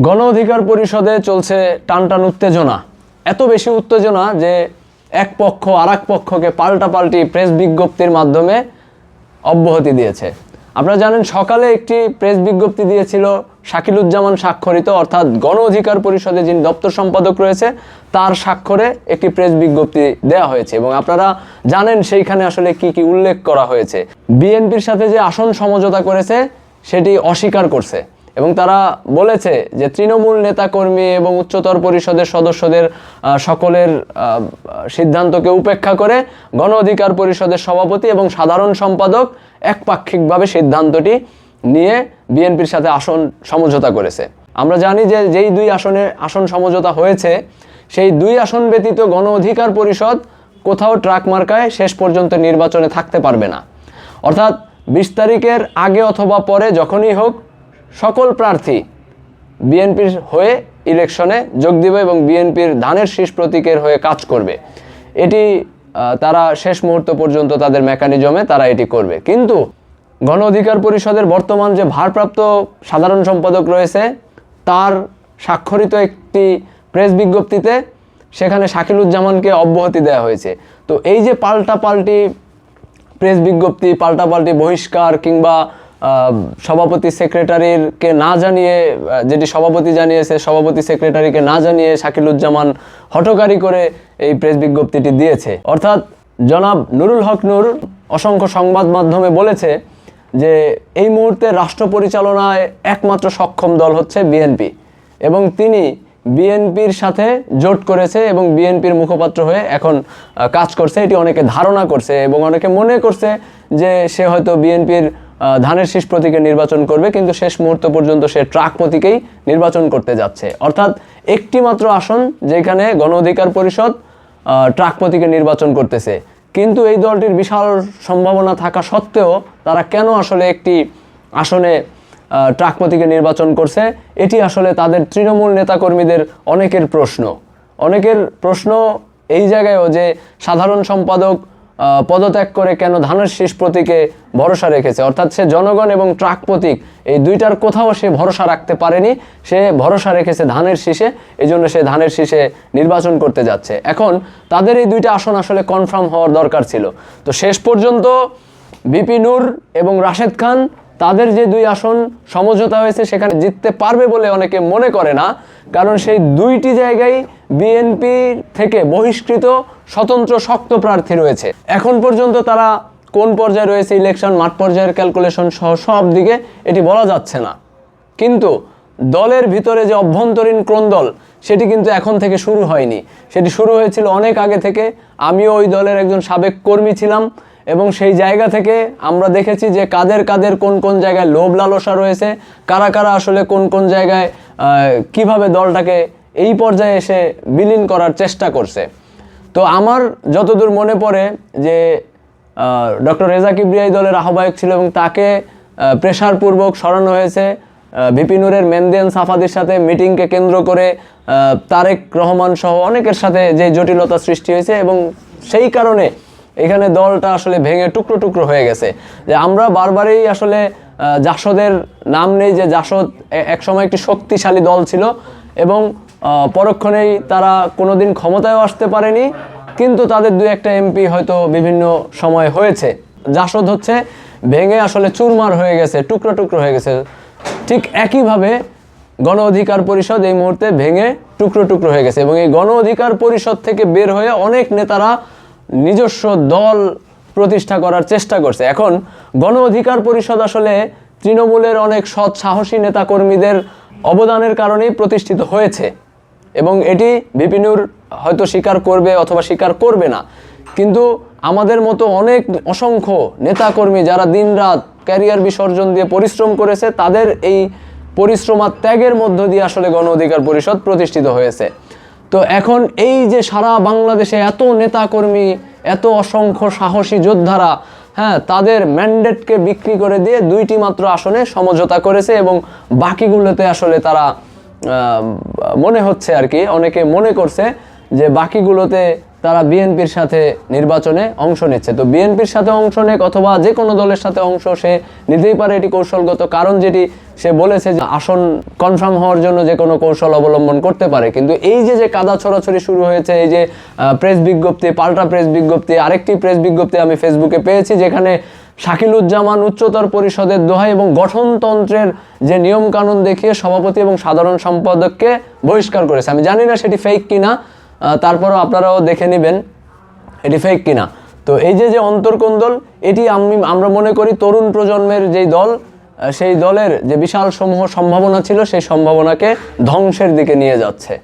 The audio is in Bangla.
গণ অধিকার পরিষদে চলছে টানটান উত্তেজনা। এত বেশি উত্তেজনা যে এক পক্ষ আর এক পক্ষকে পাল্টাপাল্টি প্রেস বিজ্ঞপ্তির মাধ্যমে অব্যাহতি দিয়েছে। আপনারা জানেন, সকালে একটি প্রেস বিজ্ঞপ্তি দিয়েছিল শাকিলুজ্জামান স্বাক্ষরিত, অর্থাৎ গণ অধিকার পরিষদে যিনি দপ্তর সম্পাদক রয়েছে, তার স্বাক্ষরে একটি প্রেস বিজ্ঞপ্তি দেওয়া হয়েছে এবং আপনারা জানেন সেইখানে আসলে কি কি উল্লেখ করা হয়েছে। বিএনপির সাথে যে আসন সমঝোতা করেছে, সেটি অস্বীকার করছে। এবং তারা বলেছে যে তৃণমূল নেতাকর্মী এবং উচ্চতর পরিষদের সদস্যদের সকলের সিদ্ধান্তকে উপেক্ষা করে গণ অধিকার পরিষদের সভাপতি এবং সাধারণ সম্পাদক একপাক্ষিকভাবে সিদ্ধান্তটি নিয়ে বিএনপির সাথে আসন সমঝোতা করেছে। আমরা জানি যে যেই দুই আসনে আসন সমঝোতা হয়েছে, সেই দুই আসন ব্যতীত গণ অধিকার পরিষদ কোথাও ট্রাক মার্কায় শেষ পর্যন্ত নির্বাচনে থাকতে পারবে না। অর্থাৎ বিশ তারিখের আগে অথবা পরে যখনই হোক সকল প্রার্থী বিএনপির হয়ে ইলেকশনে যোগ দিবে এবং বিএনপির ধানের শীষ প্রতীকের হয়ে কাজ করবে। এটি তারা শেষ মুহূর্ত পর্যন্ত তাদের মেকানিজমে তারা এটি করবে। কিন্তু গণ অধিকার পরিষদের বর্তমান যে ভারপ্রাপ্ত সাধারণ সম্পাদক রয়েছে, তার স্বাক্ষরিত একটি প্রেস বিজ্ঞপ্তিতে সেখানে শাকিলুজ্জামানকে অব্যাহতি দেওয়া হয়েছে। তো এই যে পাল্টা পাল্টি প্রেস বিজ্ঞপ্তি পাল্টাপাল্টি বহিষ্কার কিংবা সভাপতি সেক্রেটারিরকে না জানিয়ে যেটি সভাপতি জানিয়েছে, সভাপতি সেক্রেটারিকে না জানিয়ে শাকিলুজ্জামান হটকারী করে এই প্রেস বিজ্ঞপ্তিটি দিয়েছে। অর্থাৎ জনাব নুরুল হক নূর অসংখ্য সংবাদ মাধ্যমে বলেছে যে এই মুহূর্তে রাষ্ট্র পরিচালনায় একমাত্র সক্ষম দল হচ্ছে বিএনপি এবং তিনি বিএনপির সাথে জোট করেছে এবং বিএনপির মুখপাত্র হয়ে এখন কাজ করছে। এটি অনেকে ধারণা করছে এবং অনেকে মনে করছে যে সে হয়তো বিএনপির ধানের শীষ প্রতীকে নির্বাচন করবে, কিন্তু শেষ মুহূর্ত পর্যন্ত সে ট্রাক প্রতীকেই নির্বাচন করতে যাচ্ছে। অর্থাৎ একটি মাত্র আসন যেখানে গণ অধিকার পরিষদ ট্রাক প্রতীকে নির্বাচন করতেছে। কিন্তু এই দলটির বিশাল সম্ভাবনা থাকা সত্ত্বেও তারা কেন আসলে একটি আসনে ট্রাক প্রতীকে নির্বাচন করছে, এটি আসলে তাদের তৃণমূল নেতাকর্মীদের অনেকের প্রশ্ন। অনেকের প্রশ্ন এই জায়গায়ও যে সাধারণ সম্পাদক পদত্যাগ করে কেন ধানের শীষ প্রতীকে ভরসা রেখেছে? অর্থাৎ সে জনগণ এবং ট্রাক প্রতীক, এই দুইটার কোথাও সে ভরসা রাখতে পারেনি। সে ভরসা রেখেছে ধানের শীষে এই জন্য সে ধানের শীষে নির্বাচন করতে যাচ্ছে। এখন তাদের এই দুইটা আসন আসলে কনফার্ম হওয়ার দরকার ছিল। তো শেষ পর্যন্ত বিপি নূর এবং রাশেদ খান, তাদের যে দুই আসন সমঝোতা হয়েছে, সেখানে জিততে পারবে বলে অনেকে মনে করে না। কারণ সেই দুইটি জায়গায় বিএনপি থেকে বহিষ্কৃত স্বতন্ত্র শক্ত প্রার্থী রয়েছে। এখন পর্যন্ত তারা কোন পর্যায়ে রয়েছে ইলেকশন মাঠ পর্যায়ের ক্যালকুলেশন সহ সব দিকে এটি বলা যাচ্ছে না। কিন্তু দলের ভিতরে যে অভ্যন্তরীণ ক্রন্দল, সেটি কিন্তু এখন থেকে শুরু হয়নি। সেটি শুরু হয়েছিল অনেক আগে থেকে। আমিও ওই দলের একজন সাবেক কর্মী ছিলাম এবং সেই জায়গা থেকে আমরা দেখেছি যে কাদের কাদের কোন কোন জায়গায় লোভ লালসা রয়েছে, কারা কারা আসলে কোন কোন জায়গায় কীভাবে দলটাকে এই পর্যায়ে এসে বিলীন করার চেষ্টা করছে। তো আমার যতদূর মনে পড়ে যে ডক্টর রেজা কিবরিয়া দলের আহ্বায়ক ছিল এবং তাকে প্রেশারপূর্বক সরানো হয়েছে বিপিনুরের মেনদেন সাফাদের সাথে মিটিংকে কেন্দ্র করে তারেক রহমান সহ অনেকের সাথে যে জটিলতা সৃষ্টি হয়েছে এবং সেই কারণে এখানে দলটা আসলে ভেঙে টুকরো টুকরো হয়ে গেছে। যে আমরা বারবারই আসলে জাসদের নাম নেই যে জাসদ একসময় একটি শক্তিশালী দল ছিল এবং পরক্ষণেই তারা কোনোদিন ক্ষমতায়ও আসতে পারেনি, কিন্তু তাদের দু একটা এমপি হয়তো বিভিন্ন সময় হয়েছে। জাসদ হচ্ছে ভেঙে আসলে চুরমার হয়ে গেছে, টুকরো টুকরো হয়ে গেছে। ঠিক একইভাবে গণ অধিকার পরিষদ এই মুহূর্তে ভেঙে টুকরো টুকরো হয়ে গেছে এবং এই গণ অধিকার পরিষদ থেকে বের হয়ে অনেক নেতারা নিজস্ব দল প্রতিষ্ঠা করার চেষ্টা করছে। এখন গণ অধিকার পরিষদ আসলে তৃণমূলের অনেক সৎ সাহসী নেতাকর্মীদের অবদানের কারণেই প্রতিষ্ঠিত হয়েছে। এবং এটি বিপিনুর হয়তো স্বীকার করবে অথবা স্বীকার করবে না। কিন্তু আমাদের মতো অনেক অসংখ্য নেতাকর্মী যারা দিনরাত ক্যারিয়ার বিসর্জন দিয়ে পরিশ্রম করেছে, তাদের এই পরিশ্রম আর ত্যাগের মধ্য দিয়ে আসলে গণ অধিকার পরিষদ প্রতিষ্ঠিত হয়েছে। তো এখন এই যে সারা বাংলাদেশে এত নেতাকর্মী, এত অসংখ্য সাহসী যোদ্ধারা হ্যাঁ তাদের ম্যান্ডেটকে বিক্রি করে দিয়ে দুইটি মাত্র আসনে সমঝোতা করেছে এবং বাকিগুলোতে আসলে তারা মনে হচ্ছে আর কি, অনেকে মনে করছে যে বাকিগুলোতে তারা বিএনপির সাথে নির্বাচনে অংশ নিচ্ছে। তো বিএনপির সাথে অংশ নেক অথবা যে কোনো দলের সাথে অংশ সে নিতেই পারে, এটি কৌশলগত কারণ যেটি সে বলেছে যে আসন কনফার্ম হওয়ার জন্য যে কোনো কৌশল অবলম্বন করতে পারে। কিন্তু এই যে যে কাদা ছড়াছড়ি শুরু হয়েছে, এই যে প্রেস বিজ্ঞপ্তি, পাল্টা প্রেস বিজ্ঞপ্তি, আরেকটি প্রেস বিজ্ঞপ্তি আমি ফেসবুকে পেয়েছি, যেখানে শাকিলুজ্জামান উচ্চতর পরিষদের দোহাই এবং গঠনতন্ত্রের যে নিয়ম কানুন দেখিয়ে সভাপতি এবং সাধারণ সম্পাদককে বহিষ্কার করেছে। আমি জানি না সেটি ফেক কিনা তারপরও আপনারাও দেখে নেবেন এটি ফেক কিনা। তো এই যে যে অন্তর্কোন্দল, এটি আমি, আমরা মনে করি তরুণ প্রজন্মের যেই দল সেই দলের যে বিশাল সমূহ সম্ভাবনা ছিল, সেই সম্ভাবনাকে ধ্বংসের দিকে নিয়ে যাচ্ছে।